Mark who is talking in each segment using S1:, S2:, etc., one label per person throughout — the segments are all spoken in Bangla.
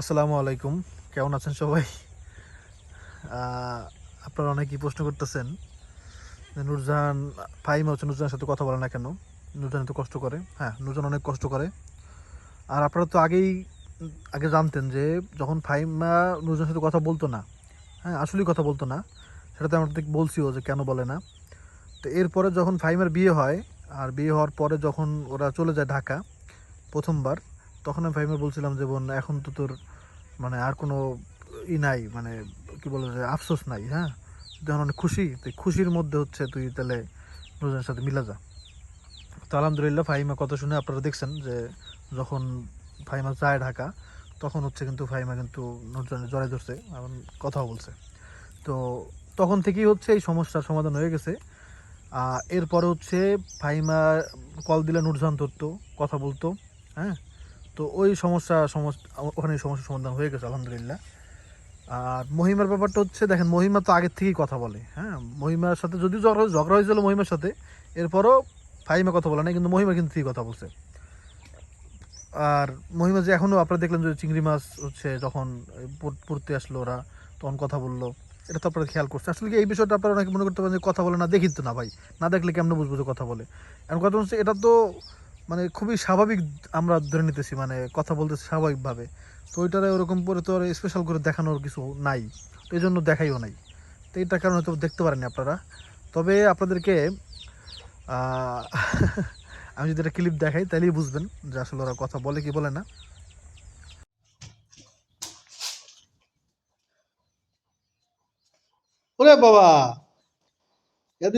S1: আসসালামু আলাইকুম। কেমন আছেন সবাই? আপনারা অনেকেই প্রশ্ন করতেছেন, যে নুরজাহান ফাইম হচ্ছে নুরজাহানের সাথে কথা বলে না কেন? নুরজাহান তো কষ্ট করে। হ্যাঁ নুরজাহান অনেক কষ্ট করে। আর আপনারা তো আগেই, আগে জানতেন যে যখন ফাইমা নুরজাহানের সাথে কথা বলতো না হ্যাঁ আসলেই কথা বলতো না, সেটা তো আমরা বলছিও যে কেন বলে না। তো এরপরে যখন ফাইমের বিয়ে হয়, আর বিয়ে হওয়ার পরে যখন ওরা চলে যায় ঢাকা প্রথমবার তখন আমি ফাইমের বলছিলাম যে, বোন, এখন তো তোর মানে আর কোনো ই নাই মানে কি বলে যে, আফসোস নাই হ্যাঁ? তুই যখন অনেক খুশি, তো এই খুশির মধ্যে হচ্ছে তুই তাহলে নুরজানের সাথে মিলা যা। তো আলহামদুলিল্লাহ ফাহিমা কথা শুনে আপনারা দেখছেন যে, যখন ফাহিমা যায় ঢাকা, তখন হচ্ছে কিন্তু ফাহিমা কিন্তু নুরজানের জড়াই ধরছে এবং কথাও বলছে। তো তখন থেকেই হচ্ছে এই সমস্যার সমাধান হয়ে গেছে। এরপরে হচ্ছে ফাহিমা কল দিলে নুরজান ধরতো, কথা বলতো হ্যাঁ? তো ওই সমস্যা সমস্যা ওখানে সমস্যার সমাধান হয়ে গেছে, আলহামদুলিল্লাহ। আর মহিমার ব্যাপারটা হচ্ছে, দেখেন, মহিমা তো আগের থেকেই কথা বলে হ্যাঁ? মহিমার সাথে যদি ঝগড়া ঝগড়া হয়েছিল মহিমার সাথে, এরপরও ফাইমা কথা বলে না কিন্তু মহিমা কিন্তু ঠিকই কথা বলছে। আর মহিমা যে এখনও আপনারা দেখলেন যে চিংড়ি মাছ হচ্ছে যখন পড়তে আসলো ওরা, তখন কথা বলল, এটা তো আপনারা খেয়াল করছে আসলে কি এই বিষয়টা আপনারা অনেকে মনে করতে পারেন যে কথা বলে না, দেখি তো না ভাই, না দেখলে কেমন বুঝব যে কথা বলে? এখন কথা হচ্ছে, এটা তো মানে খুবই স্বাভাবিক আমরা ধরে নিতেছি মানে কথা বলতেছি স্বাভাবিকভাবে। তো ওইটারে ওরকম করে তো আর স্পেশাল করে দেখানোর কিছু নাই। তো এই জন্য দেখাইও নাই। তো এইটার কারণে তো দেখতে পারেননি আপনারা। তবে আপনাদেরকে আমি যদি একটা ক্লিপ দেখাই তাহলেই বুঝবেন যে আসলে ওরা কথা বলে কি বলে না।
S2: ওরে বাবা!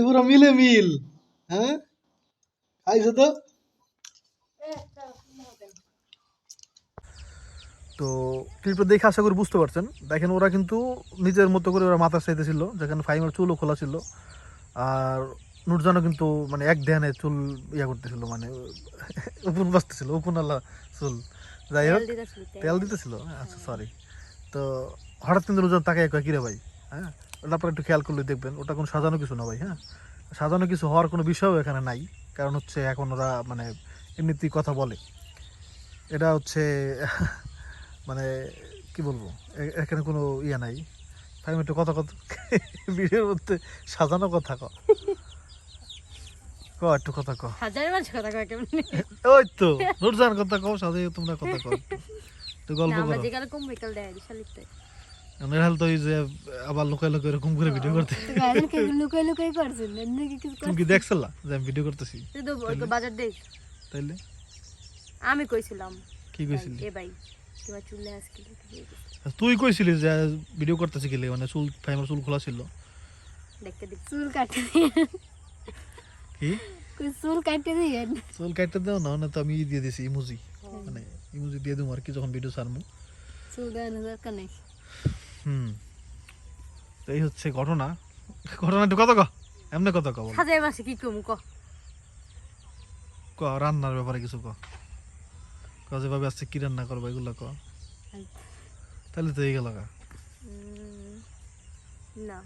S2: পুরো মিলে মিল হ্যাঁ? খাইছো তো?
S1: তো ক্লিপটা দেখে আশা করি বুঝতে পারছেন। দেখেন ওরা কিন্তু নিজের মতো করে ওরা মাথা চাইতেছিল যেখানে ফাইমার চুলও খোলা ছিল। আর নুরজানও কিন্তু মানে এক ধ্যানে চুল ইয়া করতেছিল মানে ওপেন বাঁচতেছিল ওপেন আল্লাহ চুল। যাই হোক তেল দিতেছিল আচ্ছা সরি তো হঠাৎ কিন্তু নুরজান তাকে কয় কিরে ভাই? হ্যাঁ? ওটা আপনারা একটু খেয়াল করলে দেখবেন ওটা কোনো সাজানো কিছু না ভাই হ্যাঁ? সাজানো কিছু হওয়ার কোনো বিষয়ও এখানে নাই কারণ হচ্ছে এখন ওরা মানে এমনিতেই কথা বলে। এটা হচ্ছে মানে কি বলব? এখানে কোনো ইয়ে নাই। তাই একটু কথা কথা ভিডিওর মধ্যে সাজানো কথা ক। ক একটু কথা ক।
S3: হাজার মাঝে কথা কয় কেমন
S1: ওই তো নুরজান কথা কও সাজাই তোমরা কথা কও একটু। একটু গল্প
S3: আমরা
S1: করো।
S3: কম বিকাল দেয় শালিতে
S1: নেহাল তো যে আবার লোকাই লোকাই এরকম করে ভিডিও করতে
S3: লুকাই লুকাই করছেন এমনি
S1: তুমি কি দেখছিলা যে আমি ভিডিও করতেছি?
S3: তুই তো ওই তো বাজার দেখ
S1: তাইলে?
S3: আমি কইছিলাম।
S1: কি কইছিলি?
S3: এ ভাই।
S1: তুই কইছিলি যে ভিডিও করতেছি কি মানে চুল ফাইমার চুল খোলা ছিল।
S3: দেখতে দিই চুল কাটতে
S1: কি?
S3: চুল কাটতে দিয়ে
S1: চুল কাটতে দাও না না তো আমি দিয়ে দিছি ইমোজি মানে ইমোজি দিয়ে দেবো আর কি যখন ভিডিও ছাড়মু।
S3: চুল দেওয়ানো দরকার নেই।
S1: হুম। তো এই হচ্ছে ঘটনা। ঘটনা একটু কত ক? এমনি কত ক।
S3: হাজার মাসে কি কম ক?
S1: ক রান্নার ব্যাপারে কিছু ক। ক যেভাবে আসছে কি রান্না করব? এগুলো ক তাহলে তো এই গেল
S3: না।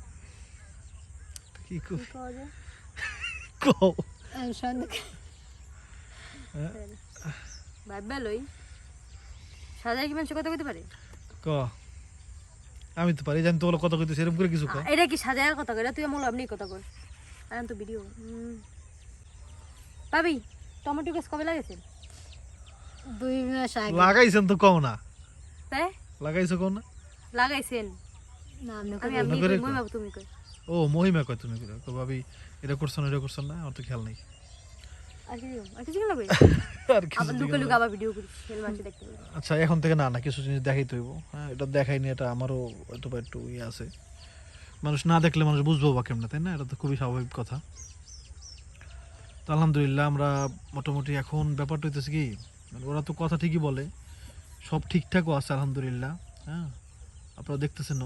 S1: কি কও? হ্যাঁ?
S3: ভাববা লই সাজাই কি মানুষ কথা কইতে পারে?
S1: ক আমি তো পারি জানি তো বলো কত কইতেছি এরকম করে কিছু ক
S3: এটা কি সাজায় কথা এটা তুই আমল আপনি কথা কই এখন তো ভিডিও। পাবি টমেটো গাছ কবে লাগেছে দুই মাস
S1: লাগাইছেন তো কও না?
S3: তাই
S1: লাগাইছো কও না?
S3: লাগাইছেন? না আমি আমি কই, মই তুমি কই?
S1: ও মহিমা কয় তুমি তো ভাবি এটা করছ না এটা করছ না আমার তো খেয়াল নেই।
S3: দেখতে হবে।
S1: আচ্ছা এখন থেকে না না কিছু জিনিস দেখাইতে হইব। হ্যাঁ এটা দেখাইনি এটা আমারও হয়তো বা একটু ইয়ে আছে। মানুষ না দেখলে মানুষ বুঝব বা কেমন তাই না? এটা তো খুবই স্বাভাবিক কথা। তো আলহামদুলিল্লাহ আমরা মোটামুটি এখন ব্যাপারটা হইতেছে কি ওরা তো কথা ঠিকই বলে। সব ঠিকঠাকও আছে, আলহামদুলিল্লাহ হ্যাঁ? আপনারা দেখতেছেন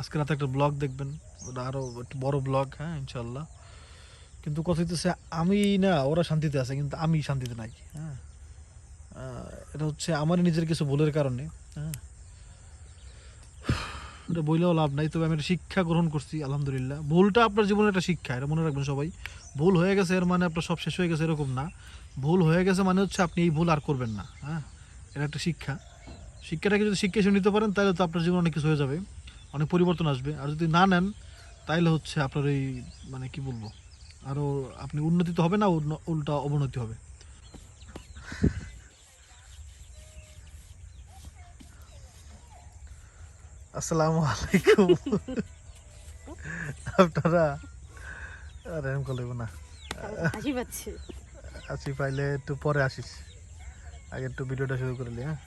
S1: আজকে রাতে একটা ব্লগ দেখবেন, ওটা আরও একটু বড় ব্লগ হ্যাঁ ইনশাল্লাহ কিন্তু কথা হইতেছে, আমি না, ওরা শান্তিতে আছে, কিন্তু আমি শান্তিতে নাই হ্যাঁ? এটা হচ্ছে আমার নিজের কিছু ভুলের কারণে হ্যাঁ? এটা বইলেও লাভ নাই, তবে আমি একটা শিক্ষা গ্রহণ করছি, আলহামদুলিল্লাহ। ভুলটা আপনার জীবনে একটা শিক্ষা, এটা মনে রাখবেন সবাই। ভুল হয়ে গেছে, এর মানে আপনার সব শেষ হয়ে গেছে এরকম না। ভুল হয়ে গেছে মানে হচ্ছে আপনি এই ভুল আর করবেন না হ্যাঁ? এটা একটা শিক্ষা। শিক্ষাটাকে যদি শিক্ষা নিতে পারেন, তাহলে তো আপনার জীবনে অনেক কিছু হয়ে যাবে, অনেক পরিবর্তন আসবে। আর যদি না নেন, তাইলে হচ্ছে আপনার এই মানে কি বলব আরও আপনি উন্নতি তো হবে না উল্টা অবনতি হবে। আসসালামু আলাইকুম। আপনারা আর এরকম করলে না। আসি পাইলে একটু পরে আসিস। আগে একটু ভিডিওটা শুরু করলি হ্যাঁ?